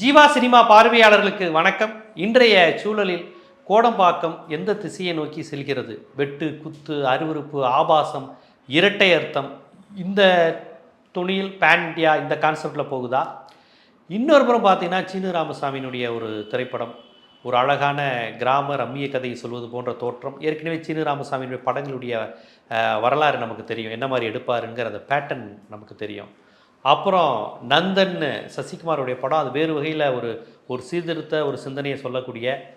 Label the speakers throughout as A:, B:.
A: Jeeva cinema பார்வையாளர்களுக்கு வணக்கம். இன்றைய சூழலில் கோடம்பாக்கம் எந்த திசையை நோக்கி செல்கிறது? வெட்டு குத்து அருவறுப்பு ஆபாசம் இரட்டை அர்த்தம். இந்த துணியில் பேன் இண்டியா இந்த கான்செப்டில் போகுதா? இன்னொரு புறம் பார்த்தீங்கன்னா சீனு ராமசாமியினுடைய ஒரு திரைப்படம். ஒரு அழகான கிராம ரம்மிய கதையை சொல்வது போன்ற தோற்றம். ஏற்கனவே சீனு ராமசாமியினுடைய படங்களுடைய வரலாறு நமக்கு தெரியும். என்ன மாதிரி எடுப்பாருங்கிற அந்த பேட்டர்ன் நமக்கு தெரியும். அப்புறம் நந்தன் சசிகுமாருடைய படம் அது வேறு வகையில் ஒரு ஒரு சீர்திருத்த ஒரு சிந்தனையை சொல்லக்கூடிய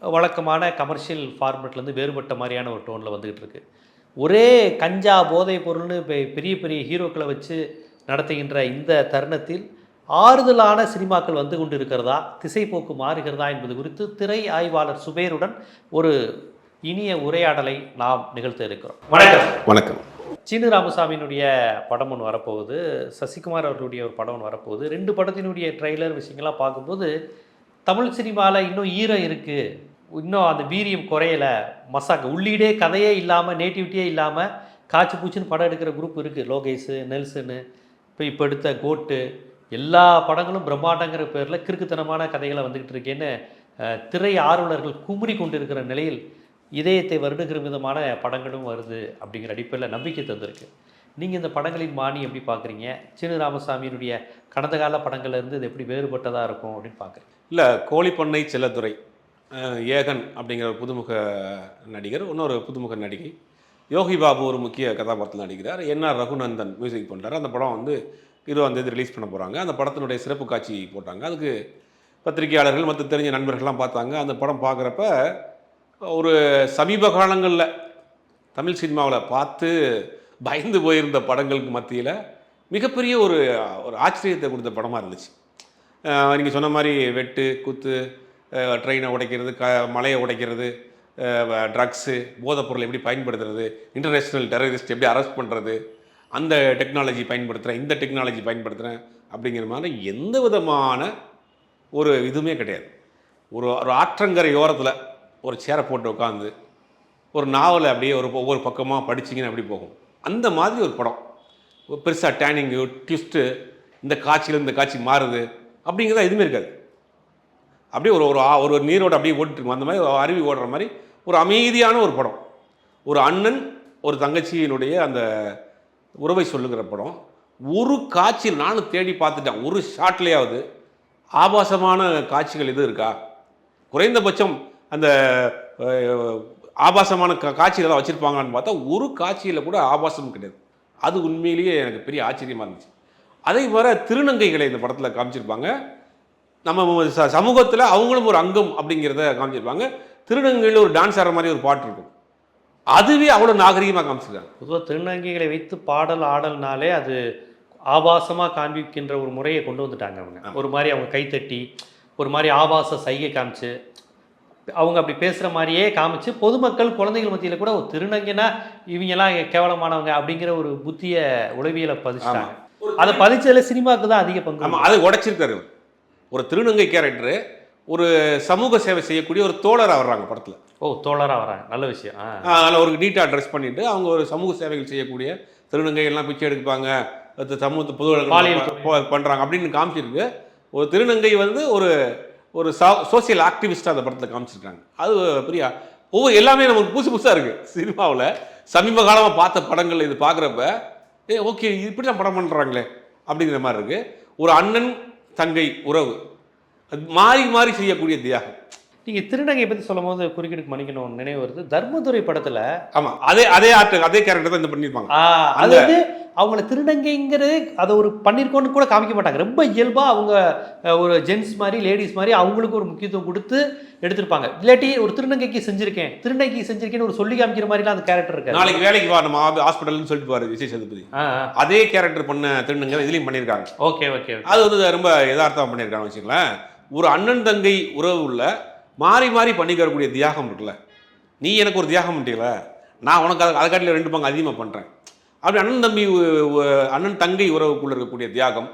A: வழக்கமான கமர்ஷியல் ஃபார்மேட்லேருந்து வேறுபட்ட மாதிரியான ஒரு டோனில் வந்துக்கிட்டு இருக்கு. ஒரே கஞ்சா போதைப் பொருள்னு பெ- பெரிய பெரிய ஹீரோக்களை வச்சு நடத்துகின்ற இந்த தருணத்தில் ஆறுதலான சினிமாக்கள் வந்து கொண்டு இருக்கிறதா திசைப்போக்கு மாறுகிறதா என்பது குறித்து திரை ஆய்வாளர் சுபேருடன் ஒரு இனிய உரையாடலை நாம் நிகழ்த்த இருக்கிறோம். வணக்கம்.
B: வணக்கம்.
A: சீனு ராமசாமியினுடைய படம் ஒன்று வரப்போகுது. சசிகுமார் அவர்களுடைய ஒரு படம் ஒன்று வரப்போகுது. ரெண்டு படத்தினுடைய ட்ரெய்லர் விஷயங்கள்லாம் பார்க்கும்போது தமிழ் சினிமாவில் இன்னும் ஈரம் இருக்குது இன்னும் அந்த வீரியம் குறையலை. மசாக்கு உள்ளீடே கதையே இல்லாமல் நேட்டிவிட்டியே இல்லாமல் காய்ச்சி பூச்சின்னு படம் எடுக்கிற குரூப் இருக்குது லோகேஷு நெல்சனு இப்போ இப்போ எடுத்த கோட்டு எல்லா படங்களும் பிரம்மாண்டங்கிற பேரில் கிறுக்குத்தனமான கதைகளை வந்துக்கிட்டு இருக்கேன்னு திரை ஆர்வலர்கள் குமுறி கொண்டிருக்கிற நிலையில் இதயத்தை வருடுகிற விதமான படங்களும் வருது அப்படிங்கிற அடிப்படையில் நம்பிக்கை தந்திருக்கு. நீங்கள் இந்த படங்களின் மானி எப்படி பார்க்குறீங்க சின்ன ராமசாமியினுடைய கடந்த கால படங்கள்லேருந்து இது எப்படி வேறுபட்டதாக இருக்கும் அப்படின்னு பார்க்குறீங்க
B: இல்லை கோழிப்பண்ணை செல்லத்துறை ஏகன் அப்படிங்கிற ஒரு புதுமுக நடிகர் இன்னொரு புதுமுக நடிகை. யோகி பாபு ஒரு முக்கிய கதாபாத்திரத்தில் நடிக்கிறார். என்ஆர் ரகுநந்தன் மியூசிக் பண்ணுறாரு அந்த படம் வந்து இருபதாம் தேதி ரிலீஸ் பண்ண போகிறாங்க அந்த படத்தினுடைய சிறப்பு காட்சி போட்டாங்க. அதுக்கு பத்திரிகையாளர்கள் மற்ற தெரிஞ்ச நண்பர்கள்லாம் பார்த்தாங்க. அந்த படம் பார்க்குறப்ப ஒரு சமீப காலங்களில் தமிழ் சினிமாவில் பார்த்து பயந்து போயிருந்த படங்களுக்கு மத்தியில் மிகப்பெரிய ஒரு ஒரு ஆச்சரியத்தை கொடுத்த படமாக இருந்துச்சு. நீங்கள் சொன்ன மாதிரி வெட்டு குத்து ட்ரெயினை உடைக்கிறது க மலையை உடைக்கிறது ட்ரக்ஸு போதைப்பொருளை எப்படி பயன்படுத்துறது இன்டர்நேஷ்னல் டெரரிஸ்ட் எப்படி அரெஸ்ட் பண்ணுறது அந்த டெக்னாலஜி பயன்படுத்துகிறேன் இந்த டெக்னாலஜி பயன்படுத்துகிறேன் அப்படிங்கிற மாதிரி எந்த விதமான ஒரு இதுவுமே கிடையாது. ஒரு ஒரு ஆற்றங்கரை ஓரத்தில் ஒரு சேரை போட்டு உட்காந்து ஒரு நாவலை அப்படியே ஒரு ஒவ்வொரு பக்கமாக படிச்சிங்கன்னா அப்படி போகும்? அந்த மாதிரி ஒரு படம். பெருசாக டேனிங்கு ட்விஸ்ட்டு இந்த காட்சியில் இந்த காட்சி மாறுது அப்படிங்கிறதா எதுவுமே இருக்காது. அப்படியே ஒரு ஒரு ஒரு நீரோட அப்படியே ஓடிட்டுருக்கும் அந்த மாதிரி ஒரு அருவி ஓடுற மாதிரி ஒரு அமைதியான ஒரு படம். ஒரு அண்ணன் ஒரு தங்கச்சியினுடைய அந்த உறவை சொல்லுகிற படம். ஒரு காட்சி நானும் தேடி பார்த்துட்டேன். ஒரு ஷாட்லேயாவது ஆபாசமான காட்சிகள் எதுவும் இருக்கா? குறைந்தபட்சம் அந்த ஆபாசமான கா காட்சிகள் ஏதாவது வச்சுருப்பாங்கன்னு பார்த்தா ஒரு காட்சியில் கூட ஆபாசம் கிடையாது. அது உண்மையிலேயே எனக்கு பெரிய ஆச்சரியமாக இருந்துச்சு. அதே மாதிரி திருநங்கைகளை இந்த படத்தில் காமிச்சிருப்பாங்க. நம்ம ச சமூகத்தில் அவங்களும் ஒரு அங்கம் அப்படிங்கிறத காமிச்சிருப்பாங்க. திருநங்கையில் ஒரு டான்ஸ் ஆடுற மாதிரி ஒரு பாட்டு இருக்கும். அதுவே அவ்வளோ நாகரிகமாக காமிச்சிருக்காங்க.
A: பொதுவாக திருநங்கைகளை வைத்து பாடல் ஆடல்னாலே அது ஆபாசமாக காண்பிக்கின்ற ஒரு முறையை கொண்டு வந்துட்டாங்க அவங்க. ஒரு மாதிரி அவங்க கைத்தட்டி ஒரு மாதிரி ஆபாச சைகை காமிச்சு அவங்க அப்படி பேசுகிற மாதிரியே காமிச்சு பொதுமக்கள் குழந்தைகள் மத்தியில் கூட ஒரு திருநங்கைனா இவங்கெல்லாம் கேவலமானவங்க அப்படிங்கிற ஒரு புத்திய உளவியலை பதிச்சிட்டாங்க. அதை பதிச்சதுல சினிமாவுக்கு தான் அதிக பங்கு
B: ஆமாம் அதை உடைச்சிருக்காரு. ஒரு திருநங்கை கேரக்டரு ஒரு சமூக சேவை செய்யக்கூடிய ஒரு தோழராக வர்றாங்க படத்தில்.
A: ஓ தோழராக வராங்க நல்ல விஷயம்.
B: அதில் ஒரு நீட்டாக ட்ரெஸ் பண்ணிட்டு அவங்க ஒரு சமூக சேவைகள் செய்யக்கூடிய திருநங்கை எல்லாம் பிச்சை எடுப்பாங்க. சமூகத்து பொது பண்ணுறாங்க அப்படின்னு காமிச்சிருக்கு. ஒரு திருநங்கை வந்து ஒரு ஒரு சோசியல் ஆக்டிவிஸ்டாக அந்த படத்தில் காமிச்சிருக்காங்க. அது பெரிய ஒவ்வொரு எல்லாமே நமக்கு புதுசு புதுசாக இருக்குது சினிமாவில் சமீப காலமாக பார்த்த படங்கள் இது பார்க்குறப்ப ஏ ஓகே இப்படி தான் படம் பண்ணுறாங்களே அப்படிங்கிற மாதிரி இருக்குது ஒரு அண்ணன் தங்கை உறவு. அது மாறி மாறி செய்யக்கூடிய தியாகம்.
A: நீங்கள் திருநங்கை பற்றி சொல்லும் போது குறுக்கிடுக்கு மணிக்கணும் நினைவு வருது. தர்மதுரை படத்தில்
B: ஆமாம் அதே அதே ஆக்டர் அதே கேரக்டர் தான் இந்த பண்ணியிருப்பாங்க.
A: அது வந்து அவங்கள திருநங்கைங்கிறது அதை ஒரு பண்ணியிருக்கோன்னு கூட காமிக்க மாட்டாங்க. ரொம்ப இயல்பாக அவங்க ஒரு ஜென்ஸ் மாதிரி லேடிஸ் மாதிரி அவங்களுக்கு ஒரு முக்கியத்துவம் கொடுத்து எடுத்திருப்பாங்க. இல்லாட்டி ஒரு திருநங்கைக்கு செஞ்சிருக்கேன் திருநங்கைக்கு செஞ்சிருக்கேன்னு ஒரு சொல்லி காமிக்கிற மாதிரிலாம் அந்த கேரக்டர் இருக்காது.
B: நாளைக்கு வேலைக்கு வா நம்ம ஹாஸ்பிட்டல்னு சொல்லிட்டு பாரு விஜய் சேதுபதி. அதே கேரக்டர் பண்ண திருநங்கை இதுலையும் பண்ணியிருக்காங்க.
A: ஓகே ஓகே
B: அது வந்து ரொம்ப யதார்த்தமாக பண்ணியிருக்காங்க வச்சுங்களேன் ஒரு அண்ணன் தங்கை உறவு உள்ள மாறி மாறி பண்ணிக்கிறக்கூடிய தியாகம் இருக்குல்ல. நீ எனக்கு ஒரு தியாகம் பண்ணிட்டீங்கள நான் உனக்கு அதை அதை காட்டில ரெண்டு பங்கு அதிகமாக பண்ணுறேன் அப்படி அண்ணன் தம்பி அண்ணன் தங்கை உறவுக்குள்ள இருக்கக்கூடிய தியாகம்.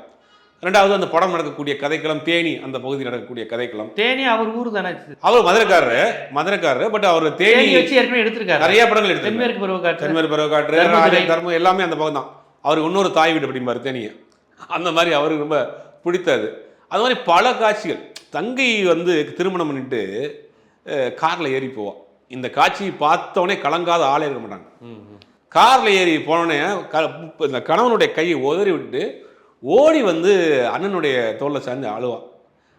B: ரெண்டாவது அந்த படம் நடக்கக்கூடிய கதைக்களம் தேனி அந்த பகுதி நடக்கக்கூடிய கதைக்களம்.
A: தேனி அவர் ஊர் தானே?
B: அவர் மதுரைக்காரரு மதுரைக்காரரு பட் அவர் தேனி
A: வச்சு ஏற்கனவே எடுத்திருக்காரு.
B: நிறைய படங்கள் எடுத்து
A: தென்மேற்கு பருவ காற்று
B: தென்மேற்கு பருவ காற்று
A: தர்மதுரை.
B: ராஜ- தர்மம் எல்லாமே அந்த பக்கம் தான். அவருக்கு இன்னொரு தாய் வீடு அப்படிம்பாரு தேனியை. அந்த மாதிரி அவருக்கு ரொம்ப பிடித்தது. அது மாதிரி பல காட்சிகள். தங்கை வந்து திருமணம் பண்ணிட்டு காரில் ஏறி போவான் இந்த காட்சியை பார்த்தோன்னே கலங்காத ஆளே இருக்க மாட்டாங்க. காரில் ஏறி போனோடனே க இந்த கணவனுடைய கையை உதறி விட்டு ஓடி வந்து அண்ணனுடைய தோளில் சேர்ந்து அழுவான்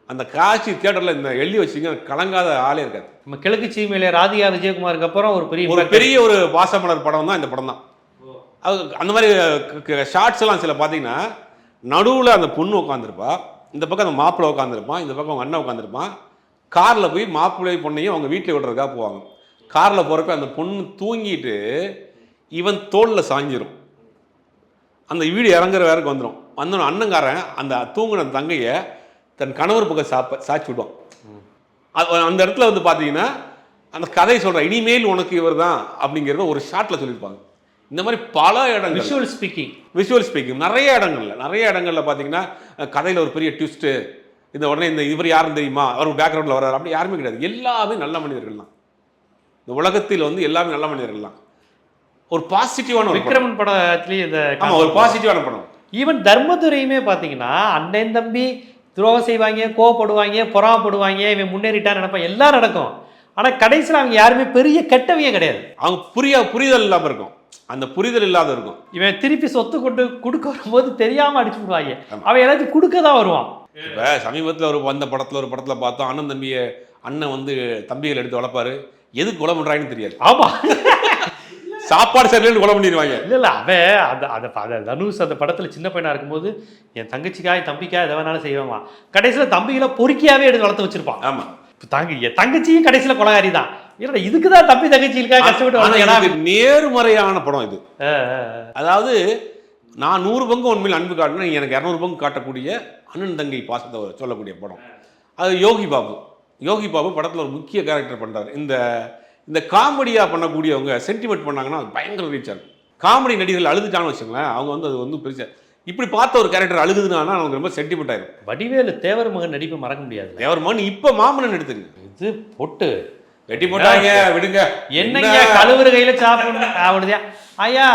B: அந்த காட்சி தியேட்டரில் இந்த எழுதி வச்சிங்க கலங்காத ஆளே இருக்காது.
A: நம்ம கிழக்கு சீமையில ராதிகா விஜயகுமாருக்கு அப்புறம் ஒரு பெரிய
B: ஒரு. பெரிய ஒரு பாசமலர் படம் தான் இந்த படம் தான். அது அந்த மாதிரி ஷார்ட்ஸ் எல்லாம் சில பார்த்தீங்கன்னா நடுவில் அந்த பொண்ணு உட்காந்துருப்பா இந்த பக்கம் அந்த மாப்பிள்ளை உட்காந்துருப்பான் இந்த பக்கம் அவங்க அண்ணன் உட்காந்துருப்பான் காரில் போய் மாப்பிள்ளை பொண்ணையும் அவங்க வீட்டில் விடுறதுக்காக போவாங்க. காரில் போகிறப்ப அந்த பொண்ணு தூங்கிட்டு இவன் தோளில் சாஞ்சிரும். அந்த வீடு இறங்குற வேறக்கு வந்துடும் வந்தோன்னு அண்ணங்காரன் அந்த தூங்கின தங்கையை தன் கணவர் பக்கம் சாப்ப சாச்சி விடுவான். அது அந்த இடத்துல வந்து பார்த்தீங்கன்னா அந்த கதையை சொல்கிறேன் இனிமேல் உனக்கு இவர் தான் அப்படிங்கிறத ஒரு ஷார்ட்டில் சொல்லியிருப்பாங்க. இந்த மாதிரி பல இடங்கள்.
A: விஷுவல் ஸ்பீக்கிங்
B: விஷுவல் ஸ்பீக்கிங் நிறைய இடங்கள்ல நிறைய இடங்கள்ல பார்த்தீங்கன்னா கதையில் ஒரு பெரிய ட்விஸ்ட்டு இந்த உடனே இந்த இவர் யாரும் தெரியுமா? அவர் பேக்ரவுண்டில் வர்றாரு. அப்படி யாருமே கிடையாது. எல்லாமே நல்ல மனிதர்கள் தான். இந்த உலகத்தில் வந்து எல்லாமே நல்ல மனிதர்கள் தான். ஒரு பாசிட்டிவான.
A: விக்ரமன் படத்துலயே இந்த
B: ஆமா ஒரு பாசிட்டிவான படம்.
A: ஈவன் தர்மதுரையுமே பார்த்தீங்கன்னா அண்ணன் தம்பி துரோகம் செய்வாங்க கோவப்படுவாங்க பொறாமப்படுவாங்க இவன் முன்னேறிட்டான்னு நினைப்பான் எல்லாம் நடக்கும். ஆனா கடைசியில் அவங்க யாருமே பெரிய கெட்டவங்க கிடையாது.
B: அவங்க புரிய புரிதல் இல்லாமல் இருக்கும். அந்த புரிதல் இல்லாத இருக்கும்.
A: இவன் திருப்பி சொத்து கொண்டு கொடுக்க வரும்போது தெரியாம அடிச்சு விடுவாங்க. அவன் எல்லாத்தையும் கொடுக்க தான் வருவான்.
B: இப்போ சமீபத்தில் ஒரு வந்த படத்தில் ஒரு படத்தில் பார்த்தோம் அண்ணன் தம்பியை அண்ணன் வந்து தம்பிகள் எடுத்து வளர்ப்பாரு. எதுக்கு கொலை பண்ணுறாங்கன்னு தெரியாது.
A: ஆமா.
B: சாப்பாடு சரியில்லைன்னு கொலை பண்ணிடுவாங்க.
A: இல்ல இல்ல அவன் அந்த அந்த அந்த தனுஷ் அந்த படத்துல சின்ன பையனா இருக்கும்போது என் தங்கச்சிக்கா என் தம்பிக்கா எதை வேணாலும் செய்வான் கடைசியில தம்பிகளை பொறுக்கியாவே எடுத்து வளர்த்து வச்சிருப்பான்.
B: ஆமாம்
A: இப்ப தங்க என் தங்கச்சியும் கடைசியில கொலகாரி தான். இல்லடா இதுக்கு தான் தம்பி தங்கச்சி இருக்கா? கஷ்டப்பட்டு
B: நேர்மறையான படம் இது. அதாவது நான் நூறு பங்கு உண்மையில் அன்பு காட்டினா எனக்கு இரநூறு பங்கு காட்டக்கூடிய அண்ணன் தங்கை பாசத்தை சொல்லக்கூடிய படம். அது யோகி பாபு. யோகி பாபு படத்தில் ஒரு முக்கிய கேரக்டர் பண்ணுறாரு இந்த இந்த காமெடியாக பண்ணக்கூடியவங்க சென்டிமெண்ட் பண்ணாங்கன்னா அது பயங்கர ரீச் ஆகும் காமெடி நடிகர்கள் அழுதுட்டான்னு வச்சுங்களேன் அவங்க வந்து அது வந்து பெருசா இப்படி பார்த்த ஒரு கேரக்டர் அழுகுதுன்னா அவங்க ரொம்ப சென்டிமெண்ட் ஆயிரும்.
A: வடிவேலு தேவர் மகன் நடிப்பு மறக்க முடியாது.
B: தேவர் மகன் இப்போ மாமன்னன் எடுத்துங்க
A: இது பொட்டு.
B: வெட்டி போட்டாங்க விடுங்க.
A: என்னங்க கழுவுற கையில சாப்பிடணும்? அவனுதே ஐயா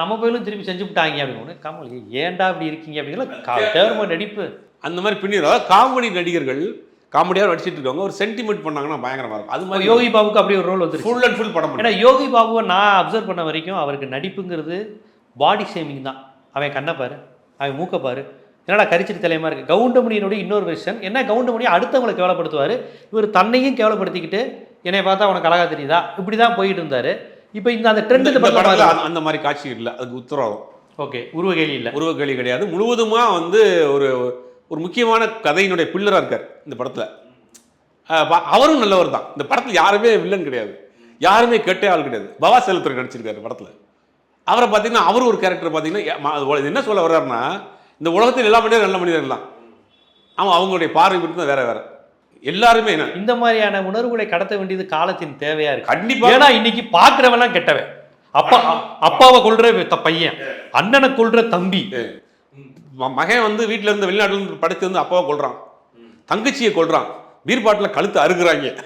A: நம்ம போயிலும் திருப்பி செஞ்சு விட்டாங்க அப்படின்னு கமல் ஏன்டா இப்படி இருக்கீங்க அப்படிங்கிற தேவர் மகன் நடிப்பு.
B: அந்த மாதிரி பின்னி அதாவது காமெடி நடிகர்கள் காமெடியாக நடிச்சிட்டு இருக்கவங்க ஒரு சென்டிமெண்ட் பண்ணாங்கன்னா பயங்கரமா இருக்கும். அது மாதிரி
A: யோகி பாபுக்கு அப்படி ஒரு ரோல் வந்துருச்சு.
B: ஃபுல் அண்ட் ஃபுல் படம்
A: ஏன்னா யோகி பாபுவை நான் அப்சர்வ் பண்ண வரைக்கும் அவருக்கு நடிப்புங்கிறது பாடி ஷேமிங் தான். அவன் கண்ணை பாரு அவன் மூக்க பாரு. என்னடா கரிச்சிட்டு தலையமா இருக்கு? கவுண்டமணியினுடைய இன்னொரு வெர்ஷன் என்ன? கவுண்டமணி அடுத்தவங்களை கேவலப்படுத்துவார். இவர் தன்னையும் கேவலப்படுத்திக்கிட்டு என்னை பார்த்தா உனக்கு அழகா தெரியுதா? இப்படி தான் போயிட்டு இருந்தாரு. இப்போ இந்த அந்த ட்ரெண்ட்
B: படத்துல அந்த- மாதிரி காட்சி இல்லை. அதுக்கு உத்தரவாதம்.
A: ஓகே உருவ இல்லை.
B: உருவக்கேலி கிடையாது. முழுவதுமா வந்து ஒரு ஒரு முக்கியமான கதையினுடைய பில்லரா இருக்கார் இந்த படத்துல. அவரும் நல்லவர் தான். இந்த படத்துல யாருமே வில்லன் கிடையாது. யாருமே கெட்ட ஆள் கிடையாது. பவா செலுத்தர் நடிச்சிருக்காரு படத்துல. அவரை பார்த்தீங்கன்னா அவர் ஒரு கேரக்டர் பார்த்தீங்கன்னா என்ன சொல்ல வர்றாருன்னா இந்த உலகத்தில் எல்லா மனிதரும் நல்ல மனிதர்கள் தான். அவன் அவங்களுடைய பார்வை மட்டும் தான் வேற வேற. எல்லாருமே
A: இந்த மாதிரியான உணர்வுகளை கடத்த வேண்டியது காலத்தின் தேவையா இருக்கு.
B: கண்டிப்பா.
A: ஏன்னா இன்னைக்கு பாக்குறவெல்லாம் கெட்டவன். அப்பா அப்பாவை கொல்ற த- பையன். அண்ணனை கொல்ற தம்பி.
B: மகன் வந்து வீட்ல இருந்து வெளிநாட்டுல இருந்து படித்து வந்து அப்பாவை கொல்றான். தங்கச்சியை கொல்றான். பீர்பாட்டில் கழுத்து அறுக்குறாங்க.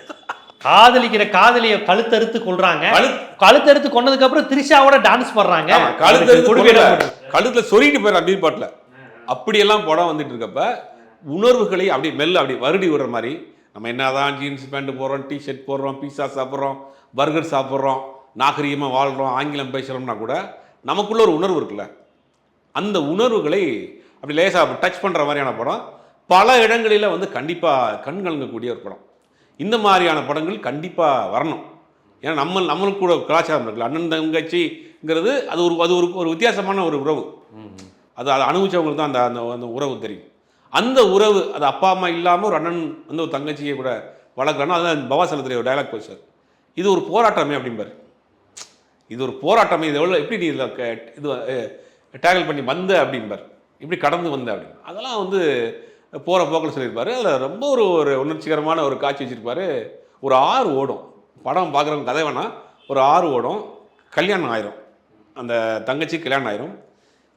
A: காதலிக்கிற காதலிய கழுத்தறுத்து கொல்றாங்க.
B: கழு-
A: கழுத்தறுத்து கொன்னதுக்கு அப்புறம் திரிஷாவோட டான்ஸ் பண்றாங்க.
B: ஆமா, கழுத்து
A: அதுக்கு
B: அறுத்து
A: கொடுமையான
B: கொல்ல. கழுத்துல சொருகிட்டு போயிடறான் பீர்பாட்டில் அப்படியெல்லாம் படம் வந்துட்டு இருக்கப்ப உணர்வுகளை அப்படி மெல்ல அப்படி வருடி விடுற மாதிரி நம்ம என்னதான் ஜீன்ஸ் பேண்ட் போடுறோம் டிஷர்ட் போடுறோம் பீஸா சாப்பிட்றோம் பர்கர் சாப்பிட்றோம் நாகரீகமாக வாழ்கிறோம் ஆங்கிலம் பேசுகிறோம்னா கூட நமக்குள்ள ஒரு உணர்வு இருக்குல்ல. அந்த உணர்வுகளை அப்படி லேசாக டச் பண்ணுற மாதிரியான படம் பல இடங்களில் வந்து கண்டிப்பாக கண் கலங்கக்கூடிய ஒரு படம். இந்த மாதிரியான படங்கள் கண்டிப்பாக வரணும். ஏன்னா நம்ம நம்மளுக்கு கூட கலாச்சாரம் இருக்குல்ல. அண்ணன் தங்கச்சிங்கிறது அது ஒரு அது ஒரு ஒரு வித்தியாசமான ஒரு உறவு. அது அதை அனுபவிச்சவங்களுக்கு தான் அந்த அந்த உறவு தெரியும். அந்த உறவு அது அப்பா அம்மா இல்லாமல் ஒரு அண்ணன் வந்து ஒரு தங்கச்சியை கூட வளர்க்குறான்னா பவா பவாசலத்துடைய ஒரு டைலாக் சார். இது ஒரு போராட்டமே அப்படிம்பார். இது ஒரு போராட்டமே இது எவ்வளோ எப்படி நீ இதில் க- இது டேக்கிள் பண்ணி வந்த அப்படிம்பார். இப்படி கடந்து வந்த அப்படின்னு. அதெல்லாம் வந்து போகிற போக்கில் சொல்லியிருப்பார். அதில் ரொம்ப ஒரு ஒரு உணர்ச்சிகரமான ஒரு காட்சி வச்சுருப்பாரு. ஒரு ஆறு ஓடும். படம் பார்க்குறவங்க கதை வேணால் ஒரு ஆறு ஓடும். கல்யாணம் ஆயிரும். அந்த தங்கச்சி கல்யாணம் ஆயிரும்.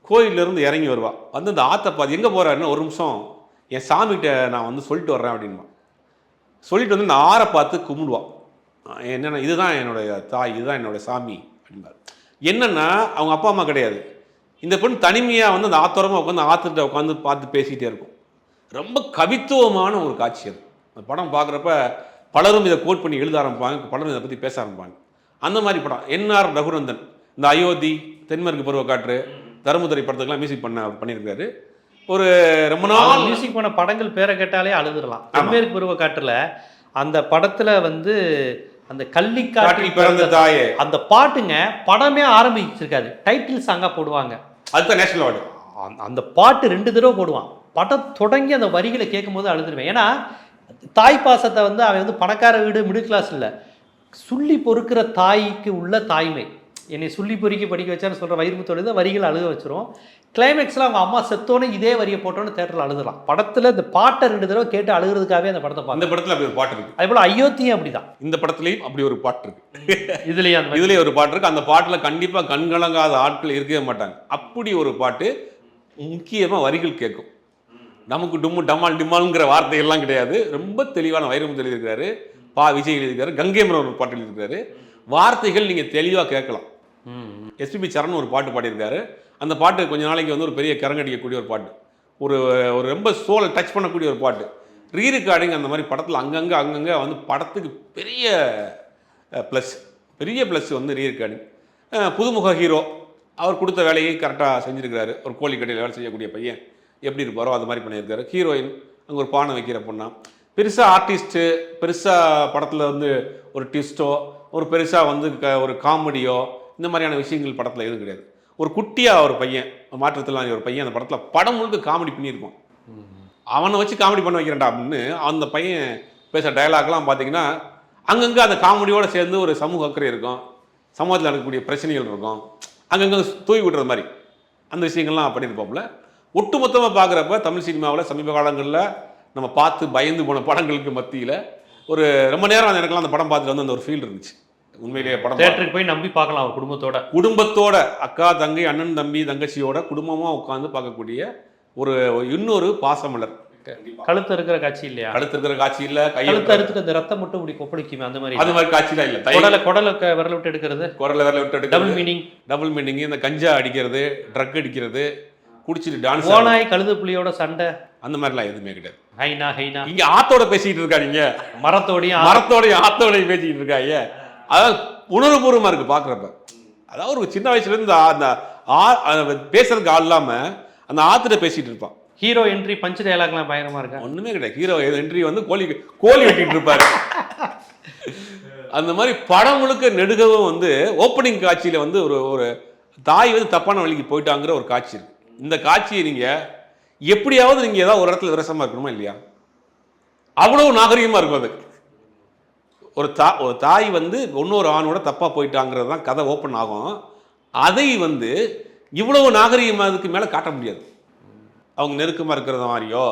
B: கோயிலிருந்து இறங்கி வருவாள் வந்து அந்த ஆற்றை பார்த்து எங்கே போகிறாருன்னு ஒரு நிமிஷம். என் சாமிகிட்ட நான் வந்து சொல்லிட்டு வர்றேன் அப்படின்பா. சொல்லிட்டு வந்து இந்த ஆறை பார்த்து கும்பிடுவான் என்னென்ன இதுதான் என்னுடைய தாய் இதுதான் என்னுடைய சாமி அப்படின்பார் என்னென்னா அவங்க அப்பா அம்மா கிடையாது. இந்த பொண்ணு தனிமையாக வந்து அந்த ஆத்தோரமாக உட்காந்து ஆத்துக்கிட்ட உட்காந்து பார்த்து பேசிகிட்டே இருக்கும். ரொம்ப கவித்துவமான ஒரு காட்சி அது. அந்த படம் பார்க்குறப்ப பலரும் இதை கோட் பண்ணி எழுத ஆரம்பிப்பாங்க பலரும் இதை பற்றி பேச ஆரம்பிப்பாங்க. அந்த மாதிரி படம். என்ஆர் ரகுநந்தன் இந்த அயோத்தி தென்மேற்கு பருவக்காற்று தருமதுரை படத்துக்கெல்லாம் மியூசிக் பண்ண பண்ணியிருக்காரு. ஒரு ரொம்ப நாள்
A: மியூசிக் பண்ண படங்கள் பேரை கேட்டாலே அழுதுறலாம் தென்மேற்கு பருவ காட்டுல அந்த படத்துல வந்து அந்த கள்ளிக்காட்டில்
B: காட்டில் பிறந்த தாயே.
A: அந்த பாட்டுங்க படமே ஆரம்பிச்சிருக்காது. டைட்டில் சாங்கா போடுவாங்க.
B: அதுதான் நேஷனல் அவார்டு
A: அந்த- அந்த பாட்டு ரெண்டு தடவை போடுவான். படம் தொடங்கி அந்த வரிகளை கேட்கும்போது அழுதுருவேன். ஏன்னா தாய் பாசத்தை வந்து அவன் வந்து பணக்கார வீடு மிடில் கிளாஸ் இல்லை. சுள்ளி பொறுக்கிற தாய்க்கு உள்ள தாய்மை. என்னை சுள்ளி பொறுக்கி படிக்க வச்சான்னு சொல்கிற வயிறு தான் வரிகள் அழுக வச்சிரும். கிளைமேக்ஸில் அவங்க அம்மா செத்தோன்னே இதே வரியை போட்டோன்னு தேட்டரில் அழுதுலாம் படத்தில் இந்த பாட்டை ரெண்டு தடவை கேட்டு அழுகிறதுக்காகவே அந்த படத்தை
B: அந்த படத்தில் அப்படி ஒரு பாட்டு இருக்கு.
A: அதே போல் அயோத்தியும் அப்படிதான்.
B: இந்த படத்துலையும் அப்படி ஒரு பாட்டு இருக்கு.
A: இதுலேயும் அந்த
B: இதுலயே ஒரு பாட்டு இருக்கு. அந்த பாட்டுல கண்டிப்பா கண்கலங்காத ஆட்கள் இருக்கவே மாட்டாங்க. அப்படி ஒரு பாட்டு முக்கியமா வரிகள் கேட்கும். நமக்கு டும்மு டமால் டிமால்ங்கிற வார்த்தைகள்லாம் கிடையாது. ரொம்ப தெளிவான வைரமுத்து எழுதியிருக்காரு பா. விஜய் எழுதியிருக்காரு கங்கைமரன் ஒரு பாட்டு எழுதியிருக்காரு வார்த்தைகள் நீங்க தெளிவா கேட்கலாம். எஸ்பிபி சரண் ஒரு பாட்டு பாடியிருக்காரு. அந்த பாட்டு கொஞ்ச நாளைக்கு வந்து ஒரு பெரிய கரங்கடிக்கக்கூடிய ஒரு பாட்டு. ஒரு ஒரு ரொம்ப சோலை டச் பண்ணக்கூடிய ஒரு பாட்டு. ரீ ரெக்கார்டிங் அந்த மாதிரி படத்தில் அங்கங்கே அங்கங்கே வந்து படத்துக்கு பெரிய ப்ளஸ் பெரிய ப்ளஸ் வந்து ரீ ரெக்கார்டிங் புதுமுக ஹீரோ. அவர் கொடுத்த வேலையை கரெக்டாக செஞ்சுருக்கிறாரு. ஒரு கோழிக்கடையில் வேலை செய்யக்கூடிய பையன். எப்படி இருப்பாரோ அது மாதிரி பண்ணியிருக்காரு. ஹீரோயின் அங்கே ஒரு பானை வைக்கிற பொண்ணா. பெருசாக ஆர்டிஸ்ட்டு பெருசாக படத்தில் வந்து ஒரு ட்விஸ்ட்டோ ஒரு பெருசாக வந்து க ஒரு காமெடியோ இந்த மாதிரியான விஷயங்கள் படத்தில் எதுவும் கிடையாது. ஒரு குட்டியாக ஒரு பையன் மாற்றுத்திறனாளி ஒரு பையன் அந்த படத்தில் படம் முழுக்க காமெடி பண்ணியிருப்பான். அவனை வச்சு காமெடி பண்ண வைக்கிறேன்டா அப்படின்னு அந்த பையன் பேசுகிற டயலாக்லாம் பார்த்தீங்கன்னா அங்கங்கே அந்த காமெடியோடு சேர்ந்து ஒரு சமூக அக்கறை இருக்கும். சமூகத்தில் நடக்கக்கூடிய பிரச்சனைகள் இருக்கும். அங்கங்கே தூவி விடுற மாதிரி அந்த விஷயங்கள்லாம் பண்ணியிருப்போம்ல ஒட்டுமொத்தமாக பார்க்குறப்ப தமிழ் சினிமாவில் சமீப காலங்களில் நம்ம பார்த்து பயந்து போன படங்களுக்கு மத்தியில் ஒரு ரொம்ப நேரம் எனக்குலாம் அந்த படம் பார்த்துட்டு வந்து அந்த ஒரு ஃபீல் இருந்துச்சு. உண்மையிலேயே படம்
A: தேட்டருக்கு போய் நம்பி பார்க்கலாம் குடும்பத்தோட.
B: குடும்பத்தோட அக்கா தங்கை அண்ணன் தம்பி தங்கச்சியோட குடும்பமாக உட்காந்து பார்க்கக்கூடிய ஒரு இன்னொரு பாசமலர்.
A: கழுத்து இருக்கிற காட்சி இல்லையா?
B: கழுத்து இருக்கிற காட்சி இல்ல
A: கழுத்து அறுத்துக்கு அந்த ரத்தம் மட்டும் இப்படி கொப்பளிக்குமே அந்த மாதிரி
B: அது மாதிரி காட்சிலாம் இல்ல.
A: குடலை குடலை விரல் விட்டு எடுக்கிறது.
B: குரல விரல விட்டு
A: டபுள்
B: எடுக்கிறது
A: மீனிங்
B: டபுள் மீனிங் இந்த கஞ்சா அடிக்கிறது ட்ரக் அடிக்கிறது குடிச்சிட்டு டான்ஸ்
A: ஓனாய் கழுது புலியோட சண்டை.
B: அந்த மாதிரிலாம் எதுவுமே கிடையாது.
A: ஹைனா ஹைனா.
B: இங்க ஆத்தோட பேசிட்டு இருக்காங்க
A: மரத்தோடையும்
B: மரத்தோடய ஆத்தோடய பேசிக்கிட்டு இருக்காங்க அதாவது உணர்வுபூர்வமா இருக்கு பாக்குறப்ப. அதாவது ஒரு சின்ன வயசுல இருந்து அந்த ஆ- பேசுறதுக்கு ஆள் இல்லாம அந்த ஆத்துல பேசிட்டு இருப்பான்.
A: ஹீரோ என்ட்ரி பஞ்ச் டயலாக்லாம் பயங்கரமா இருக்கா?
B: ஒண்ணுமே கிடையாது. ஹீரோ என்ட்ரி வந்து கோழி கோழி வெட்டிட்டு இருப்பாரு. அந்த மாதிரி படம் முழுக்க நெடுகவும் வந்து ஓப்பனிங் காட்சியில வந்து ஒரு ஒரு தாய் வந்து தப்பான வழிக்கு போயிட்டாங்கிற ஒரு காட்சி இருக்கு. இந்த காட்சியை நீங்க எப்படியாவது நீங்க ஏதாவது ஒரு இடத்துல விரசமா இருக்கணுமா இல்லையா? அவ்வளவு நாகரிகமா இருக்கும் அது. ஒரு தா ஒரு தாய் வந்து இன்னொரு ஆணோட தப்பாக போயிட்டாங்கிறது தான் கதை ஓப்பன் ஆகும். அதை வந்து இவ்வளவு நாகரிகமா அதுக்கு மேலே காட்ட முடியாது. அவங்க நெருக்கமாக இருக்கிறத மாதிரியோ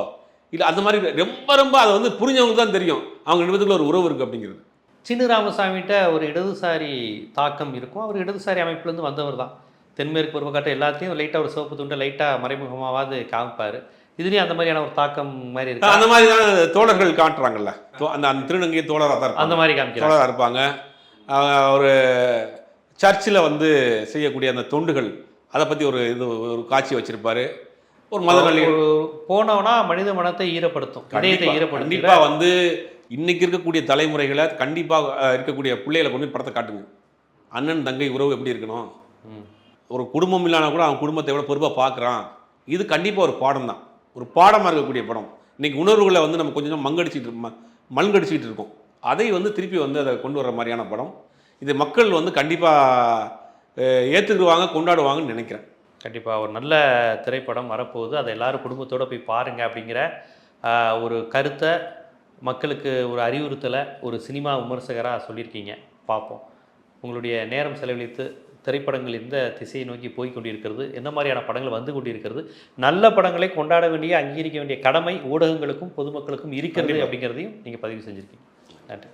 B: இல்லை அந்த மாதிரி ரொம்ப ரொம்ப அதை வந்து புரிஞ்சவங்களுக்கு தான் தெரியும். அவங்க நிமிடத்தில் ஒரு உறவு இருக்குது அப்படிங்கிறது.
A: சின்ன ராமசாமிகிட்ட ஒரு இடதுசாரி தாக்கம் இருக்கும். அவர் இடதுசாரி அமைப்புலேருந்து வந்தவர் தான். தென்மேற்கு பருவக்காட்டை எல்லாத்தையும் லைட்டாக ஒரு சிவப்பு துண்டை லைட்டாக மறைமுகமாவது காமிப்பார். இதுலேயும் அந்த மாதிரியான ஒரு தாக்கம் மாதிரி இருக்கு?
B: அந்த மாதிரி தான் தோழர்கள் காட்டுறாங்கல்ல. அந்த அந்த திருநங்கை தோழராக தான்
A: அந்த மாதிரி காமிக்கிறாங்க.
B: தோழராக இருப்பாங்க. ஒரு சர்ச்சில் வந்து செய்யக்கூடிய அந்த தொண்டுகள் அதை பற்றி ஒரு இது ஒரு காட்சி வச்சிருப்பாரு. ஒரு மத
A: போனோம்னா மனித மனத்தை ஈரப்படுத்தும் இதயத்தை ஈரப்படுத்தும்
B: கண்டிப்பா வந்து இன்னைக்கு இருக்கக்கூடிய தலைமுறைகளை கண்டிப்பா அஹ், இருக்கக்கூடிய பிள்ளைகளை கொண்டு போய் படத்தை காட்டுங்க. அண்ணன் தங்கை உறவு எப்படி இருக்கணும். ஒரு குடும்பம் இல்லைனா கூட அவன் குடும்பத்தை எவ்வளோ பொறுப்பாக பார்க்குறான் இது கண்டிப்பாக ஒரு பாடம் தான் ஒரு பாடமாக இருக்கக்கூடிய படம். இன்றைக்கி உணர்வுகளை வந்து நம்ம கொஞ்சம் மங்கடிச்சிட்டு ம- இருக்கோம். அதை வந்து திருப்பி வந்து அதை கொண்டு வர மாதிரியான படம். இது மக்கள் வந்து கண்டிப்பாக ஏற்றுக்குருவாங்க கொண்டாடுவாங்கன்னு நினைக்கிறேன்.
A: கண்டிப்பாக ஒரு நல்ல திரைப்படம் வரப்போகுது. அதை எல்லோரும் குடும்பத்தோடு போய் பாருங்க அப்படிங்கிற ஒரு கருத்தை மக்களுக்கு ஒரு அறிவுறுத்தலை ஒரு சினிமா விமர்சகராக சொல்லியிருக்கீங்க. பார்ப்போம். உங்களுடைய நேரம் செலவழித்து திரைப்படங்கள் எந்த திசையை நோக்கி போய் கொண்டிருக்கிறது என்ன மாதிரியான படங்கள் வந்து கொண்டிருக்கிறது? நல்ல படங்களை கொண்டாட வேண்டிய அங்கீகரிக்க வேண்டிய கடமை ஊடகங்களுக்கும் பொதுமக்களுக்கும் இருக்கிறது. அப்படிங்கிறதையும் நீங்கள் பதிவு செஞ்சுருக்கீங்க. நன்றி.